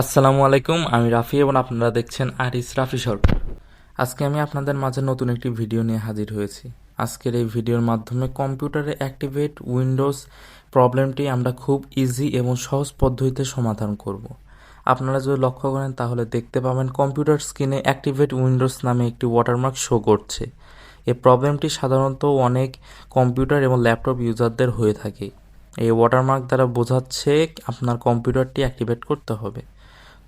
আসসালামু আলাইকুম, আমি রাফি এবং আপনারা দেখছেন আরিস রাফি সরকার। আজকে আমি আপনাদের মাঝে নতুন একটি ভিডিও নিয়ে হাজির হয়েছি। আজকের এই ভিডিওর মাধ্যমে কম্পিউটারে অ্যাক্টিভেট উইন্ডোজ প্রবলেমটি আমরা খুব ইজি এবং সহজ পদ্ধতিতে সমাধান করব। আপনারা যদি লক্ষ্য করেন, তাহলে দেখতে পাবেন কম্পিউটার স্ক্রিনে অ্যাক্টিভেট উইন্ডোজ নামে একটি ওয়াটারমার্ক শো করছে। এই প্রবলেমটি সাধারণত অনেক কম্পিউটার এবং ল্যাপটপ ইউজারদের হয়ে থাকে। এই ওয়াটারমার্ক দ্বারা বোঝাচ্ছে আপনার কম্পিউটারটি অ্যাক্টিভেট করতে হবে।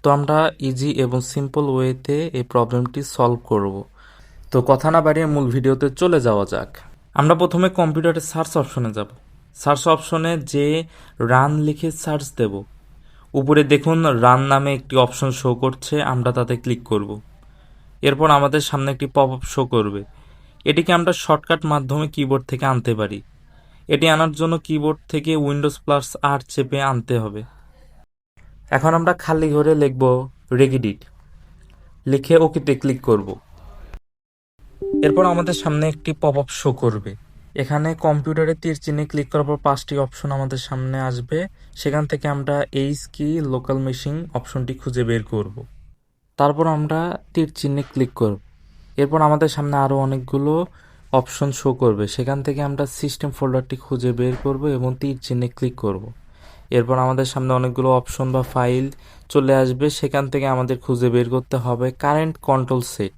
তো আমরা ইজি এবং সিম্পল ওয়েতে এই প্রবলেমটি সলভ করব। তো কথা না বাড়িয়ে মূল ভিডিওতে চলে যাওয়া যাক। আমরা প্রথমে কম্পিউটারের সার্চ অপশনে যাব। সার্চ অপশনে যে রান লিখে সার্চ দেব। উপরে দেখুন রান নামে একটি অপশন শো করছে, আমরা তাতে ক্লিক করব। এরপর আমাদের সামনে একটি পপ আপ শো করবে। এটিকে আমরা শর্টকাট মাধ্যমে কিবোর্ড থেকে আনতে পারি। এটি আনার জন্য কিবোর্ড থেকে উইন্ডোজ প্লাস আর চেপে আনতে হবে। এখন আমরা খালি ঘরে লিখব রেগিডিট লিখে ওকেতে ক্লিক করব। এরপর আমাদের সামনে একটি পপ আপ শো করবে। এখানে কম্পিউটারে তীর চিহ্নে ক্লিক করার পর পাঁচটি অপশন আমাদের সামনে আসবে। সেখান থেকে আমরা এইচ কি, লোকাল মেশিন অপশনটি খুঁজে বের করব। তারপর আমরা তীর চিহ্নে ক্লিক করব। এরপর আমাদের সামনে আরও অনেকগুলো অপশন শো করবে। সেখান থেকে আমরা সিস্টেম ফোল্ডারটি খুঁজে বের করব এবং তীর চিহ্নে ক্লিক করব। এরপর আমাদের সামনে অনেকগুলো অপশন বা ফাইল চলে আসবে। সেখান থেকে আমাদের খুঁজে বের করতে হবে কারেন্ট কন্ট্রোল সেট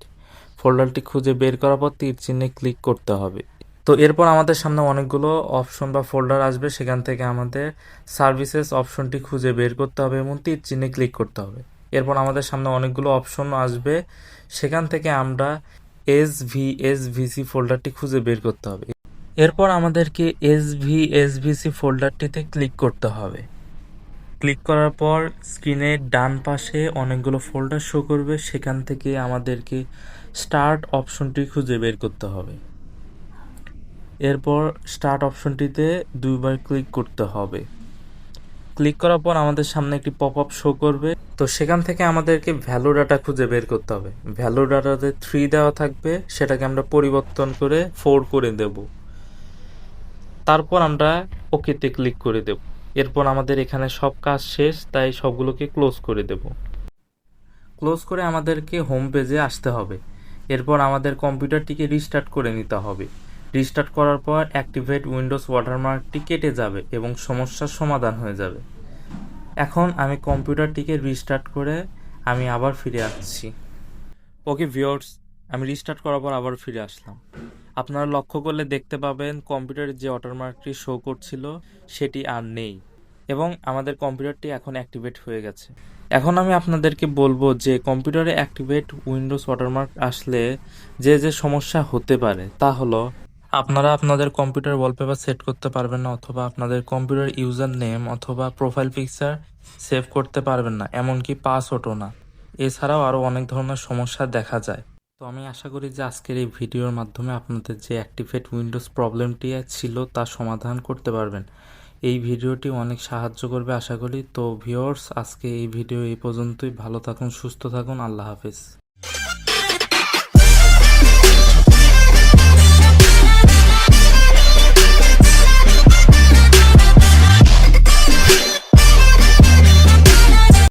ফোল্ডারটি খুঁজে বের করার পর তীর চিহ্নে ক্লিক করতে হবে। তো এরপর আমাদের সামনে অনেকগুলো অপশন বা ফোল্ডার আসবে। সেখান থেকে আমাদের সার্ভিসেস অপশনটি খুঁজে বের করতে হবে এবং তীর চিহ্নে ক্লিক করতে হবে। এরপর আমাদের সামনে অনেকগুলো অপশন আসবে। সেখান থেকে আমরা এস ভি এস ভিসি ফোল্ডারটি খুঁজে বের করতে হবে। এরপর আমাদেরকে এস ভি এস ভিসি ফোল্ডারটিতে ক্লিক করতে হবে। ক্লিক করার পর স্ক্রিনের ডান পাশে অনেকগুলো ফোল্ডার শো করবে। সেখান থেকে আমাদেরকে স্টার্ট অপশনটি খুঁজে বের করতে হবে। এরপর স্টার্ট অপশনটিতে দুইবার ক্লিক করতে হবে। ক্লিক করার পর আমাদের সামনে একটি পপ আপ শো করবে। তো সেখান থেকে আমাদেরকে ভ্যালু ডাটা খুঁজে বের করতে হবে। ভ্যালু ডাটাতে থ্রি দেওয়া থাকবে। সেটাকে আমরা পরিবর্তন করে ফোর করে দেব। তারপর আমরা ওকেতে ক্লিক করে দেব। এরপর আমাদের এখানে সব কাজ শেষ, তাই সবগুলোকে ক্লোজ করে দেব। ক্লোজ করে আমাদেরকে হোম পেজে আসতে হবে। এরপর আমাদের কম্পিউটারটিকে রিস্টার্ট করে নিতে হবে। রিস্টার্ট করার পর অ্যাক্টিভেট উইন্ডোজ ওয়াটারমার্কটি কেটে যাবে এবং সমস্যার সমাধান হয়ে যাবে। এখন আমি কম্পিউটারটিকে রিস্টার্ট করে আমি আবার ফিরে আসছি। ওকে ভিওর্স আমি রিস্টার্ট করার পর আবার ফিরে আসলাম। আপনারা লক্ষ্য করলে দেখতে পাবেন কম্পিউটারের যে ওয়াটারমার্কটি শো করছিল, সেটি আর নেই। এবং আমাদের কম্পিউটারটি এখন অ্যাক্টিভেট হয়ে গেছে। এখন আমি আপনাদেরকে বলব যে কম্পিউটারে অ্যাক্টিভেট উইন্ডোজ ওয়াটারমার্ক আসলে যে যে সমস্যা হতে পারে, তা হলো আপনারা আপনাদের কম্পিউটার ওয়ালপেপার সেট করতে পারবেন না অথবা আপনাদের কম্পিউটার ইউজার নেম অথবা প্রোফাইল পিকচার সেভ করতে পারবেন না, এমনকি পাসওয়ার্ডও না। এছাড়াও আরও অনেক ধরনের সমস্যা দেখা যায়। তো আমি আশা করি যে আজকের এই ভিডিওর মাধ্যমে আপনাদের যে অ্যাক্টিভেট উইন্ডোজ প্রবলেমটি ছিল তা সমাধান করতে পারবেন। এই ভিডিওটি অনেক সাহায্য করবে আশা করি। তো ভিওর্স আজকে এই ভিডিও এই পর্যন্তই। ভালো থাকুন, সুস্থ থাকুন। আল্লাহ হাফিজ।